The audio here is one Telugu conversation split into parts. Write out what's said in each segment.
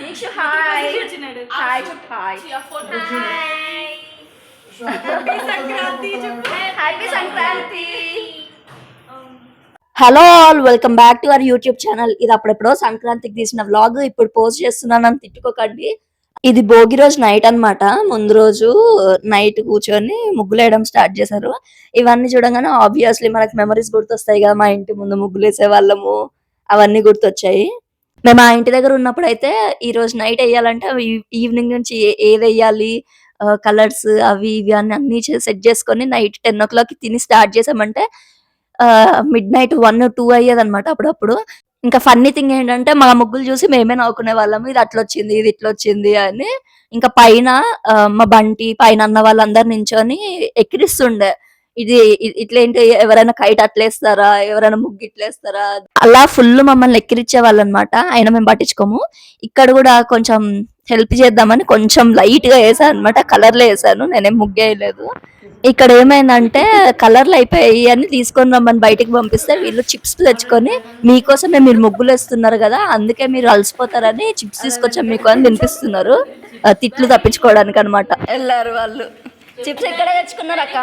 దీక్షు హాయ్ హాయ్ చెప్పు hi happy Sankranti hello all welcome back to our YouTube channel ఇది అప్పుడెప్పుడో సంక్రాంతికి తీసిన వ్లాగ్ ఇప్పుడు పోస్ట్ చేస్తున్నానని తిట్టుకోకండి. ఇది భోగి రోజు నైట్ అన్నమాట. ముందు రోజు నైట్ కూర్చొని ముగ్గులు వేయడం స్టార్ట్ చేశారు. ఇవన్నీ చూడగానే ఆబ్వియస్లీ మనకు మెమరీస్ గుర్తొస్తాయి కదా మా ఇంటి ముందు ముగ్గులు వేసే వాళ్ళము. అవన్నీ గుర్తొచ్చాయి. మేము ఆ ఇంటి దగ్గర ఉన్నప్పుడు అయితే ఈ నైట్ వేయాలంటే ఈవినింగ్ నుంచి ఏ- ఏది వేయాలి? కలర్స్ అవి ఇవి అన్ని అన్ని సెట్ చేసుకొని నైట్ టెన్ ఓ క్లాక్ తిని స్టార్ట్ చేసామంటే మిడ్ నైట్ వన్ టూ అయ్యేది అనమాట అప్పుడప్పుడు. ఇంకా ఫన్నీ థింగ్ ఏంటంటే మా ముగ్గులు చూసి మేమే నవ్వుకునే వాళ్ళము ఇది అట్లా వచ్చింది ఇది ఇట్లా వచ్చింది అని. ఇంకా పైన మా బంటి పైన అన్న వాళ్ళందరు నించొని ఎక్కిరిస్తుండే. ఇది ఇట్లేంటి ఎవరైనా కైట్ అట్లేస్తారా ఎవరైనా ముగ్గు ఇట్లేస్తారా అలా ఫుల్ మమ్మల్ని ఎక్కిరిచ్చే వాళ్ళు అనమాట అయినా మేము పట్టించుకోము. ఇక్కడ కూడా కొంచెం హెల్ప్ చేద్దామని కొంచెం లైట్గా వేసాను అనమాట కలర్లో వేసాను నేనేం ముగ్గేయలేదు. ఇక్కడ ఏమైందంటే కలర్లు అయిపోయాయి అని తీసుకొని రమ్మని బయటికి పంపిస్తే వీళ్ళు చిప్స్ తెచ్చుకొని మీకోసమే మీరు ముగ్గులు వేస్తున్నారు కదా అందుకే మీరు అలసిపోతారని చిప్స్ తీసుకొచ్చాం మీకు అని తినిపిస్తున్నారు తిట్లు తప్పించుకోవడానికి అనమాట వెళ్ళారు వాళ్ళు. చిప్స్ ఎక్కడ తెచ్చుకున్నారు అక్క.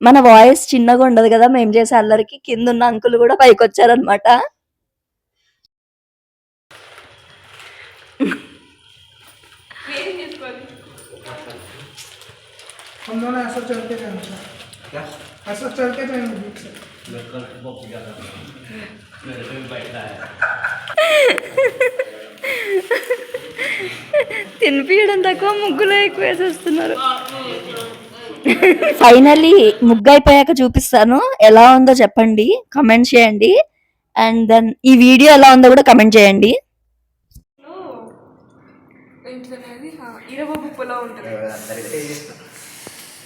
మన వాయిస్ చిన్నగా ఉండదు కదా మేము చేసే అల్లరికి కింద ఉన్న అంకులు కూడా పైకి వచ్చారనమాట दोनों ऐसा चल के जाएंगे क्या ऐसा चल के जाएंगे बीच से मेरे को बहुत ज्यादा मेरे को भी बैठना है తినిపించడం తక్కువ ముగ్గులో ఎక్కువ వేసేస్తున్నారు ఫైనల్లీ ముగ్గు అయిపోయాక చూపిస్తాను ఎలా ఉందో చెప్పండి కమెంట్ చేయండి అండ్ దెన్ ఈ వీడియో ఎలా ఉందో కూడా కమెంట్ చేయండి ఏంటిదనేది ఇరవై ముప్పలో ఉంటుంది ఇరవై పులావ్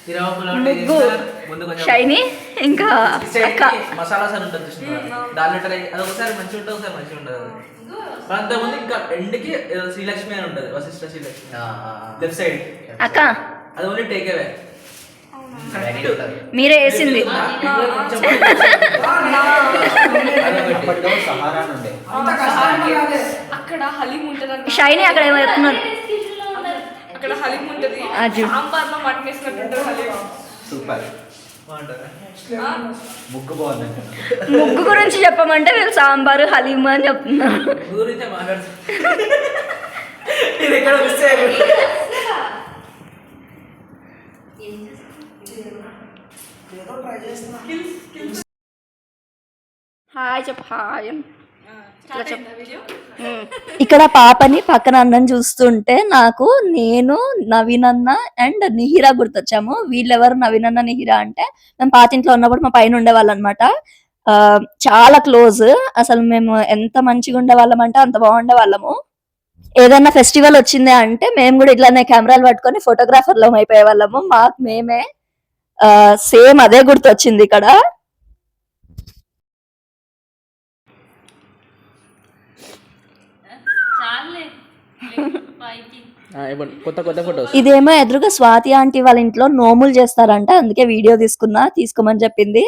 ముగ్గు ముందు కొంచెం షైనీ ఇంకా అక్క. మసాలా సార్ ఉంటుంది దానిలో ట్రై అది ఒకసారి మంచిగా ఉంటుంది ఒకసారి మంచిగా ఉండదు. అంతకుముందు ఇంకా ఎండ్కి శ్రీలక్ష్మి అని ఉంటుంది వశిష్ఠ శ్రీలక్ష్మి. Left side. అక్క. అది ఓన్లీ టేక్ అవే. మీరే వేసింది. అంత కష్టానికి కాదే. అక్కడ హలీం ఉంటుంది షైనీ అక్కడ ఏమో చెప్తున్నారు అక్కడ హలీం ఉంటుంది. సాంబార్లో మటన్ వేసినట్టు ఉంటుంది హలీం. సూపర్. ముగ్గు బాగుంది ముగ్గు గురించి చెప్పమంటే వీళ్ళు సాంబారు హలీం అని చేస్తున్నా. హాయ్ చెప్పు. హాయ్ ఇక్కడ పాపని పక్కన అన్నం చూస్తుంటే నాకు నేను నవీనన్న అండ్ నిహిరా గుర్తొచ్చాము. వీళ్ళెవరు నవీనన్న అన్న నిహిరా అంటే మేము పాతింట్లో ఉన్నప్పుడు మా పైన ఉండేవాళ్ళు అనమాట చాలా క్లోజ్. అసలు మేము ఎంత మంచిగా ఉండేవాళ్ళం అంటే అంత బాగుండే వాళ్ళము ఏదైనా ఫెస్టివల్ వచ్చింది అంటే మేము కూడా ఇట్లానే కెమెరాలు పట్టుకొని ఫోటోగ్రాఫర్లం అయిపోయే వాళ్ళము మాకు మేమే సేమ్ అదే గుర్తొచ్చింది ఇక్కడ. కొత్త కొత్త ఫోటోస్. ఇదేమో ఎదురుగా స్వాతి ఆంటీ వాళ్ళ ఇంట్లో నోములు చేస్తారంట. అందుకే వీడియో తీసుకున్నా తీసుకోమని చెప్పింది.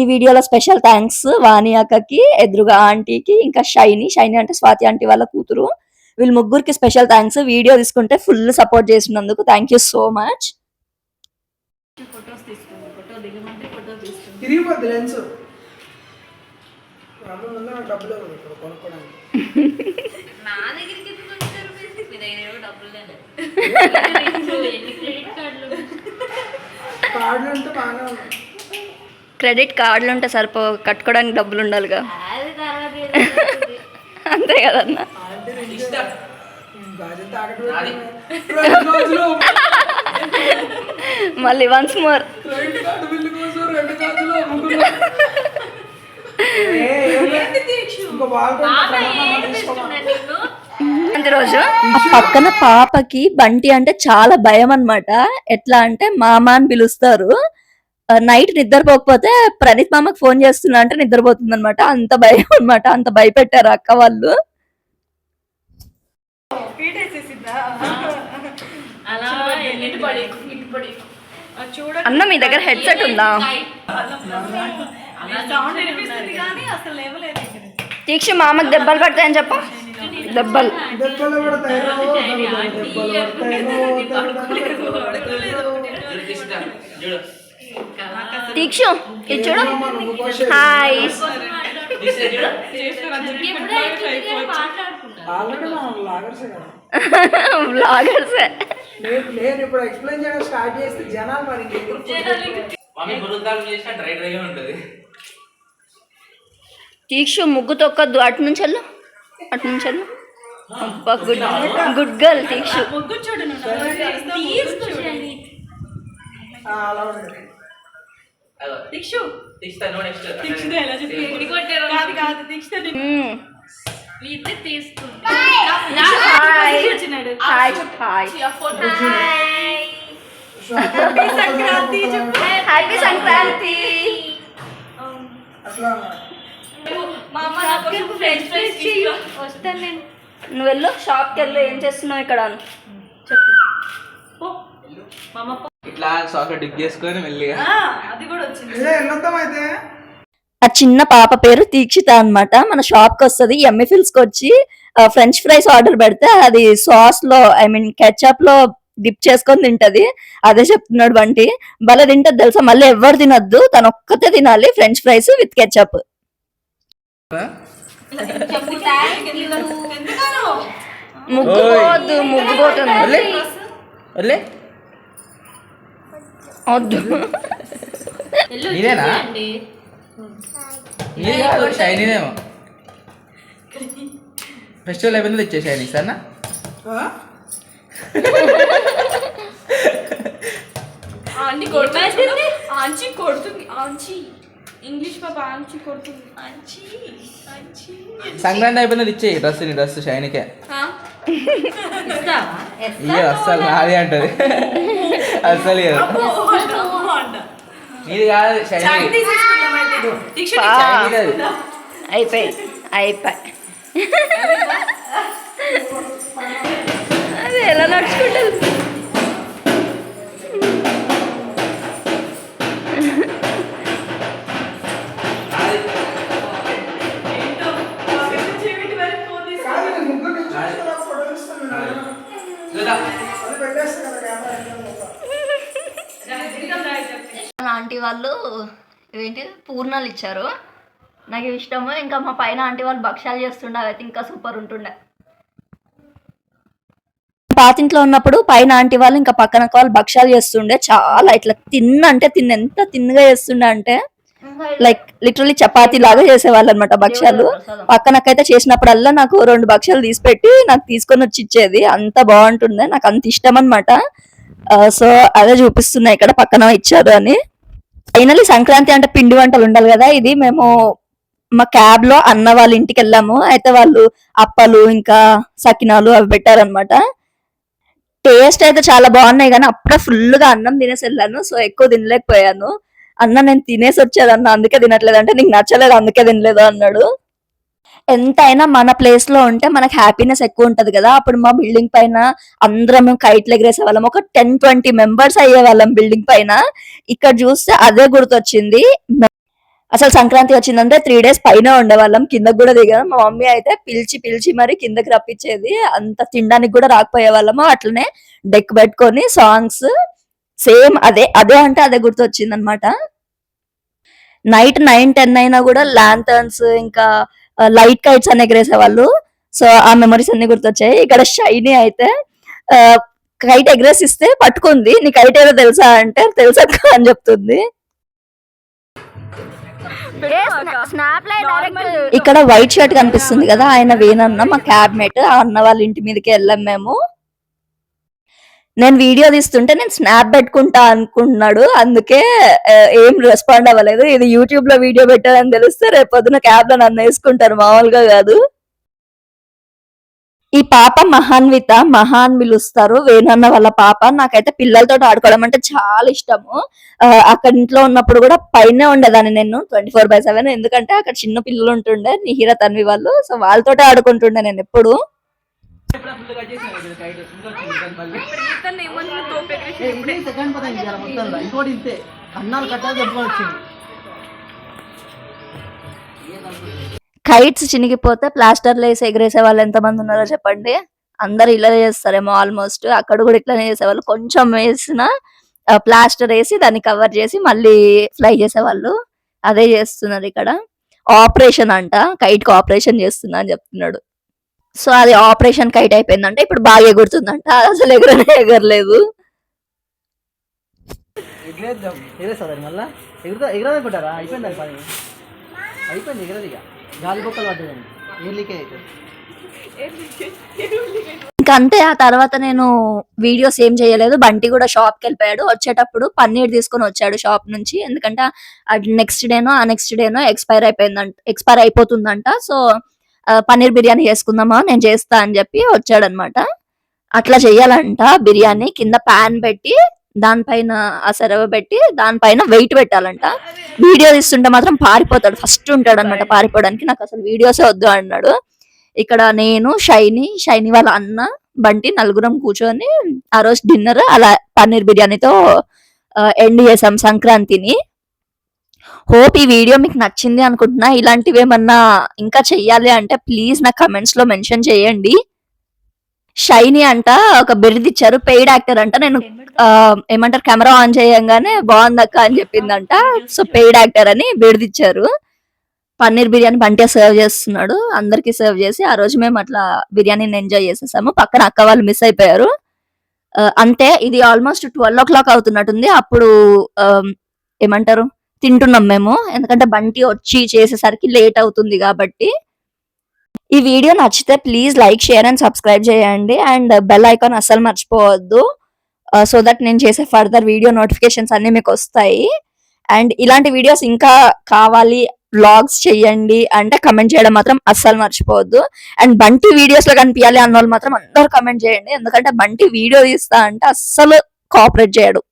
ఈ వీడియోలో స్పెషల్ థ్యాంక్స్ వాణి అక్కకి ఎదురుగా ఆంటీకి ఇంకా షైని. షైని అంటే స్వాతి ఆంటీ వాళ్ళ కూతురు. వీళ్ళ ముగ్గురికి స్పెషల్ థ్యాంక్స్. వీడియో తీసుకుంటే ఫుల్ సపోర్ట్ చేసినందుకు థ్యాంక్ యూ సో మచ్. డబ్బులు నా దగ్గరికి ఎందుకు వచ్చారు మీరు? మీ దగ్గర ఏవో డబ్బులు లేదు ఎన్ని క్రెడిట్ కార్డులు కార్డులు ఉంటే బాగానే ఉన్నాయి. క్రెడిట్ కార్డులు ఉంటే సరిపో కట్టుకోవడానికి డబ్బులు ఉండాలిగా. అది తర్వాత ఏదో అంతే కదన్న. మళ్ళీ once more credit card bill కోసం రెండు గాజులు అమ్ముకున్నా ఏ, ఏంటి? ఇంకో బాగా ఏడిపిస్తున్నా నిన్ను సంక్రాంతి రోజు పక్కన పాపకి బంటి అంటే చాలా భయం అన్నమాట. ఎట్లా అంటే మామ అని పిలుస్తారు. నైట్ నిద్రపోకపోతే ప్రణీత్ మామకి ఫోన్ చేస్తున్నా అంటే నిద్రపోతుంది అనమాట అంత భయం అన్నమాట. అంత భయపెట్టారు అక్క వాళ్ళు. అన్న మీ దగ్గర హెడ్సెట్ ఉందా? సౌండ్ వినిపిస్తుంది కానీ అసలు లేవలేదు. తీక్ష మామకు దెబ్బలు పడతాయని చెప్పు. దెబ్బలు. తీక్షు ఇది చూడు. హాయ్. బ్లాగర్స్ నేను నేను ఇప్పుడు ఎక్స్ప్లెయిన్ చేయడం స్టార్ట్ చేస్తే జనాలు మరి తీక్షు ముగ్గు తొక్కద్దు అటు నుంచి వెళ్ళు. అటు నుంచి వెళ్ళు. అబ్బా గుడ్ గుడ్ గర్ల్ తీక్షు ముగ్గు చూడు హ్యాపీ సంక్రాంతి మా అమ్మ నాకు ఫ్రెంచ్ ఫ్రైస్ చెయ్యి వస్తాను నేను. నువ్వు వెళ్ళు షాప్కి వెళ్ళు ఏం చేస్తున్నావు ఇక్కడ? అని చెప్పు. మా అమ్మ ఇట్లా సాకెట్ డిప్ చేసుకొని మెల్లిగా. ఆ, అది కూడా వచ్చింది. ఇదే ఎన్నొద్దాం అయితే? ఆ చిన్న పాప పేరు దీక్షిత అన్నమాట. మన షాప్కి వస్తుంది. ఎమ్మి ఫిల్స్కి వచ్చి ఫ్రెంచ్ ఫ్రైస్ ఆర్డర్ పెడితే అది సాస్లో ఐ మీన్ కెచప్లో డిప్ చేసుకొని తింటది. అదే చెప్తున్నాడు బంటి. భలే తింటది తెలుసా? మళ్ళీ ఎవరు తినొద్దు. తను ఒక్కతే తినాలి ఫ్రెంచ్ ఫ్రైస్ విత్ కెచప్ చెప్పు థ్యాంక్ యూ ఎందుకనో ముగ్గు పోవద్దు ముగ్గు పోతుంది వదిలే వద్దు. ఇదేనా? ఇది కాదు షైనీనేమో ఫెస్టివల్ అయిపోయింది తెచ్చే షైనీ సరేనా? ఆ? ఆంటీ కొడుతుంది. ఆంచి కొడుతుంది. ఆంచి ఇంగ్లీష్ పాప ఆంచి కొడుతుంది ఆంచి ఆంచి సంక్రాంతి అయిపోయింది ఇచ్చే డ్రెస్ నీ డ్రెస్ షైనీకే. ఇయ్య అస్సలు నాది అంటది. అస్సలు. నీది కాదు షైనీ. అయిపోయి. అయిపోయి. అది ఎలా నడుచుకుంటుంది? ఆంటీ వాళ్ళు ఏంటి పూర్ణాలు ఇచ్చారు. నాకు ఇవి ఇష్టము. ఇంకా మా పైన ఆంటీ వాళ్ళు భక్ష్యాలు చేస్తుండే అయితే ఇంకా సూపర్ ఉంటుండే. పాతింట్లో ఉన్నప్పుడు పైన ఆంటీ వాళ్ళు ఇంకా పక్కన వాళ్ళు భక్ష్యాలు చేస్తుండే. చాలా ఇట్లా తిన్న అంటే తిన్న ఎంత తిన్నగా చేస్తుండే అంటే లైక్ లిటరలీ చపాతీ లాగా చేసేవాళ్ళు అనమాట భక్ష్యాలు. పక్కనకైతే చేసినప్పుడల్లా నాకు రెండు భక్ష్యాలు తీసి పెట్టి నాకు తీసుకొని వచ్చి ఇచ్చేది. అంత బాగుంటుండే. నాకు అంత ఇష్టం అనమాట సో అదే చూపిస్తున్నా ఇక్కడ పక్కన ఇచ్చారు అని. ఫైనల్లీ సంక్రాంతి అంటే పిండి వంటలు ఉండాలి కదా. ఇది మేము మా క్యాబ్లో అన్న వాళ్ళ ఇంటికి వెళ్ళాము. అయితే వాళ్ళు అప్పలు ఇంకా సకినాలు అవి పెట్టారనమాట. టేస్ట్ అయితే చాలా బాగున్నాయి కానీ అప్పుడే ఫుల్గా అన్నం తినేసి వెళ్ళాను. సో ఎక్కువ తినలేకపోయాను. అన్న నేను తినేసి వచ్చేదన్న అందుకే తినట్లేదు అంటే నీకు నచ్చలేదు అందుకే తినలేదు అన్నాడు. ఎంతైనా మన ప్లేస్లో ఉంటే మనకి హ్యాపీనెస్ ఎక్కువ ఉంటది కదా. అప్పుడు మా బిల్డింగ్ పైన అందరం కైట్లు ఎగరేసే వాళ్ళం. ఒక టెన్ ట్వంటీ మెంబర్స్ అయ్యే వాళ్ళం బిల్డింగ్ పైన. ఇక్కడ చూస్తే అదే గుర్తొచ్చింది. అసలు సంక్రాంతి వచ్చిందంటే త్రీ డేస్ పైన ఉండేవాళ్ళం కిందకు కూడా దిగాం. మా మమ్మీ అయితే పిలిచి పిలిచి మరి కిందకి రప్పించేది. అంత తినడానికి కూడా రాకపోయే వాళ్ళము. అట్లనే డెక్ పెట్టుకొని సాంగ్స్ సేమ్ అదే అదే అంటే అదే గుర్తొచ్చింది అనమాట నైట్ నైన్ టెన్ అయినా కూడా ల్యాంథర్న్స్ ఇంకా లైట్ కైట్స్ అని ఎగరేసేవాళ్ళు. సో ఆ మెమరీస్ అన్ని గుర్తొచ్చాయి. ఇక్కడ షైనీ అయితే కైట్ ఎగరేసిస్తే పట్టుకుంది. నీ కైట్ ఏదో తెలుసా అంటే తెలుసా అని చెప్తుంది. ఇక్కడ వైట్ షర్ట్ కనిపిస్తుంది కదా ఆయన వేనన్న మా క్యాబ్ మేట్ ఆ అన్న వాళ్ళ ఇంటి మీదకి వెళ్ళాం మేము. నేను వీడియో తీస్తుంటే నేను స్నాప్ పెట్టుకుంటా అనుకుంటున్నాడు. అందుకే ఏం రెస్పాండ్ అవ్వలేదు. ఇది యూట్యూబ్లో వీడియో పెట్టారని తెలిస్తే రేపు పొద్దున క్యాబ్లో నన్ను వేసుకుంటారు. మామూలుగా కాదు. ఈ పాప మహాన్విత మహాన్ పిలుస్తారు. వేణన్న వాళ్ళ పాప. నాకైతే పిల్లలతో ఆడుకోవడం అంటే చాలా ఇష్టము. అక్కడ ఇంట్లో ఉన్నప్పుడు కూడా పైన ఉండేదాన్ని నేను ట్వంటీ ఫోర్ బై సెవెన్ ఎందుకంటే అక్కడ చిన్న పిల్లలు ఉంటుండే నిహిర తన్వి వాళ్ళు. సో వాళ్ళతో ఆడుకుంటుండే నేను ఎప్పుడు. సెకండ్ పదం ఇవాళ మొత్తంలో ఇంకోటి ఇంతే. అన్నాలు కట్టాలి చెప్పుకొని వచ్చింది. కైట్స్ చినిగిపోతే ప్లాస్టర్లు వేసి ఎగరేసే వాళ్ళు ఎంతమంది ఉన్నారో చెప్పండి. అందరు ఇలా చేస్తారేమో ఆల్మోస్ట్ అక్కడ కూడా ఇట్లానే చేసేవాళ్ళు. కొంచెం వేసిన ప్లాస్టర్ వేసి దాన్ని కవర్ చేసి మళ్ళీ ఫ్లై చేసేవాళ్ళు. అదే చేస్తున్నారు ఇక్కడ. ఆపరేషన్ అంట. కైట్కి ఆపరేషన్ చేస్తున్నా అని చెప్తున్నాడు. సో అది ఆపరేషన్ కైట్ అయిపోయిందంట. ఇప్పుడు బాగా ఎగురుతుందంట. అసలు ఎగరనే ఎగరలేదు. ఎగిరేద్దాం. ఎగిరేస్తారు మళ్ళా? ఎగురుతా ఎగరదనుకుంటారా అయిపోయింది అది పని? అయిపోయింది ఎగరదు ఇక. గాలి బొక్కలు పడ్డదండి ఏర్లీకే అయిపోయింది ఇంకా అంతే ఆ తర్వాత నేను వీడియోస్ ఏం చేయలేదు. బంటి కూడా షాప్కి వెళ్ళిపోయాడు. వచ్చేటప్పుడు పన్నీర్ తీసుకొని వచ్చాడు షాప్ నుంచి. ఎందుకంటే అది నెక్స్ట్ డేనో ఆ నెక్స్ట్ డేనో ఎక్స్పైర్ అయిపోయిందంట ఎక్స్పైర్ అయిపోతుందంట. సో పన్నీర్ బిర్యానీ చేసుకుందామా? నేను చేస్తా అని చెప్పి వచ్చాడనమాట. అట్లా చెయ్యాలంట బిర్యానీ కింద పాన్ పెట్టి దానిపైన ఆ సెరవ పెట్టి దానిపైన వెయిట్ పెట్టాలంట. వీడియో తీస్తుంటే మాత్రం పారిపోతాడు. ఫస్ట్ ఉంటాడు అనమాట పారిపోవడానికి. నాకు అసలు వీడియోసే వద్దు అన్నాడు. ఇక్కడ నేను షైని షైని వాళ్ళ అన్న బంటి నలుగురం కూర్చొని ఆ రోజు డిన్నర్ అలా పన్నీర్ బిర్యానీతో ఎండ్ చేసాం సంక్రాంతిని. హోప్ ఈ వీడియో మీకు నచ్చింది అనుకుంటున్నా. ఇలాంటివి ఏమన్నా ఇంకా చెయ్యాలి అంటే ప్లీజ్ నా కమెంట్స్లో మెన్షన్ చేయండి. షైని అంట ఒక బిరుది ఇచ్చారు. పెయిడ్ యాక్టర్ అంట. నేను ఏమంటారు కెమెరా ఆన్ చేయంగానే బాగుందక్క అని చెప్పిందంట. సో పెయిడ్ యాక్టర్ అని బిరుది ఇచ్చారు. పన్నీర్ బిర్యానీ బంటే సర్వ్ చేస్తున్నాడు. అందరికి సర్వ్ చేసి ఆ రోజు మేము అట్లా బిర్యానీని ఎంజాయ్ చేసేసాము. పక్కన అక్క వాళ్ళు మిస్ అయిపోయారు. అంతే. ఇది ఆల్మోస్ట్ ట్వెల్వ్ ఓ క్లాక్ అవుతున్నట్టుంది. అప్పుడు ఏమంటారు తింటున్నాం మేము. ఎందుకంటే బంటి వచ్చి చేసేసరికి లేట్ అవుతుంది కాబట్టి. ఈ వీడియో నచ్చితే please like share and subscribe చేయండి. అండ్ బెల్ ఐకాన్ అస్సలు మర్చిపోవద్దు. సో దట్ నేను చేసే ఫర్దర్ వీడియో నోటిఫికేషన్స్ అన్ని మీకు వస్తాయి. అండ్ ఇలాంటి వీడియోస్ ఇంకా కావాలి వ్లాగ్స్ చేయండి అంటే కమెంట్ చేయడం మాత్రం అస్సలు మర్చిపోవద్దు. అండ్ బంటి వీడియోస్లో కనిపించాలి అన్న వాళ్ళు మాత్రం అందరూ కమెంట్ చేయండి. ఎందుకంటే బంటి వీడియో తీస్తా అంటే అస్సలు కోఆపరేట్ చేయడు.